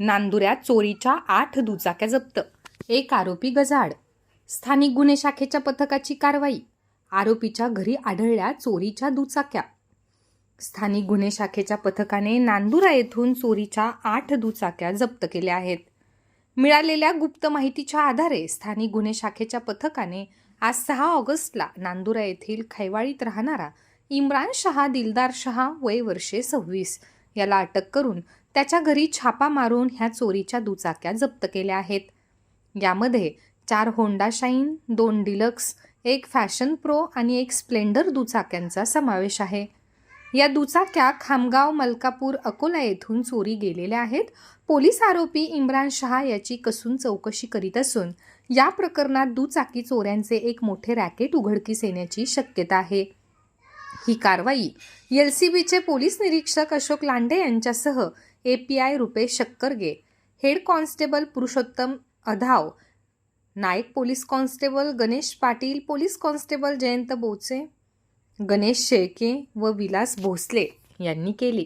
नांदुऱ्यात चोरीच्या आठ दुचाक्या जप्त. एक आरोपी गजाड स्थानिक गुन्हे शाखेच्या पथकाची कारवाई. आरोपीच्या घरी आढळल्या चोरीच्या दुचाक्या. स्थानिक गुन्हे शाखेच्या पथकाने नांदुरा येथून चोरीच्या आठ दुचाक्या जप्त केल्या आहेत. मिळालेल्या गुप्त माहितीच्या आधारे स्थानिक गुन्हे शाखेच्या पथकाने आज सहा ऑगस्टला नांदुरा येथील खैवाळीत राहणारा इम्रान शहा दिलदार शहा वय वर्षे सव्वीस याला अटक करून त्याच्या घरी छापा मारून ह्या चोरीच्या दुचाक्या जप्त केल्या आहेत. यामध्ये चार होंडा शाईन दोन डिलक्स एक फॅशन प्रो आणि एक स्प्लेंडर दुचाक्यांचा समावेश आहे. या दुचाक्या खामगाव मलकापूर अकोला येथून चोरी गेलेल्या आहेत. पोलीस आरोपी इम्रान शहा याची कसून चौकशी करीत असून या प्रकरणात दुचाकी चोऱ्यांचे एक मोठे रॅकेट उघडकीस येण्याची शक्यता आहे. ही कारवाई. एल सी बीचे पोलीस निरीक्षक अशोक लांडे यांच्यासह A P I Rupesh Shakkarge head constable Purushottam Adhav Naik police constable Ganesh Patil police constable Jayant Boche Ganesh Shelke व विलास भोसले यांनी केली.